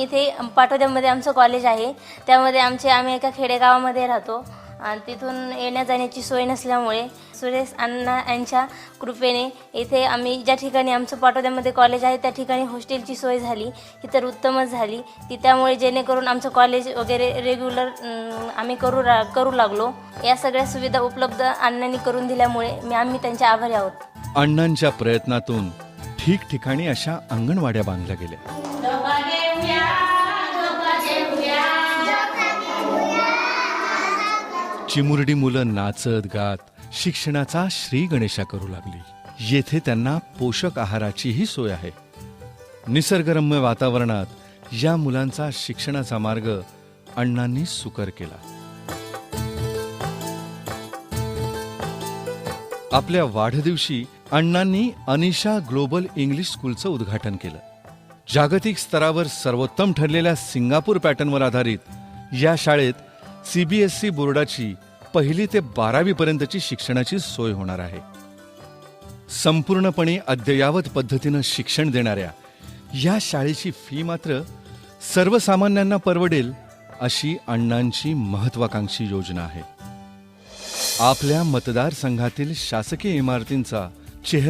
इथे पाटोद्यामध्ये आमचं कॉलेज आहे. त्यामध्ये आमचे आम्ही एका खेडेगावामध्ये राहतो. आणि तिथून येण्या जाण्याची सोय नसल्यामुळे सुरेश अण्णा यांच्या कृपेने इथे आम्ही ज्या ठिकाणी आमचं पाटोद्यामध्ये कॉलेज आहे त्या ठिकाणी हॉस्टेलची सोय झाली. ही तर उत्तमच झाली. की त्यामुळे जेणेकरून आमचं कॉलेज वगैरे रेग्युलर आम्ही करू रा करू लागलो. या सगळ्या सुविधा उपलब्ध अण्णांनी करून दिल्यामुळे मी आम्ही त्यांचे आभारी आहोत. अण्णांच्या प्रयत्नातून ठिकठिकाणी अशा अंगणवाड्या बांधल्या गेल्या. चिमुरडी मुलं नाचत गात शिक्षणाचा श्री गणेशा करू लागली. येथे त्यांना पोषक आहाराचीही सोय आहे. निसर्गरम्य वातावरणात या मुलांचा शिक्षणाचा मार्ग अण्णांनी सुकर केला. आपल्या वाढदिवशी अण्णांनी अनिशा ग्लोबल इंग्लिश स्कूलचं उद्घाटन केलं. जागतिक स्तरावर सर्वोत्तम ठरलेल्या सिंगापूर पॅटर्नवर आधारित या शाळेत सीबीएसई बोर्डाची पहिली ते बारावी पर्यंतची शिक्षणाची सोय होणार आहे. संपूर्णपणे अद्ययावत पद्धतीनं शिक्षण देणाऱ्या या शाळेची फी मात्र सर्वसामान्यांना परवडेल अशी अण्णांची महत्वाकांक्षी योजना आहे. आपल्या मतदारसंघातील शासकीय इमारतींचा चेहरा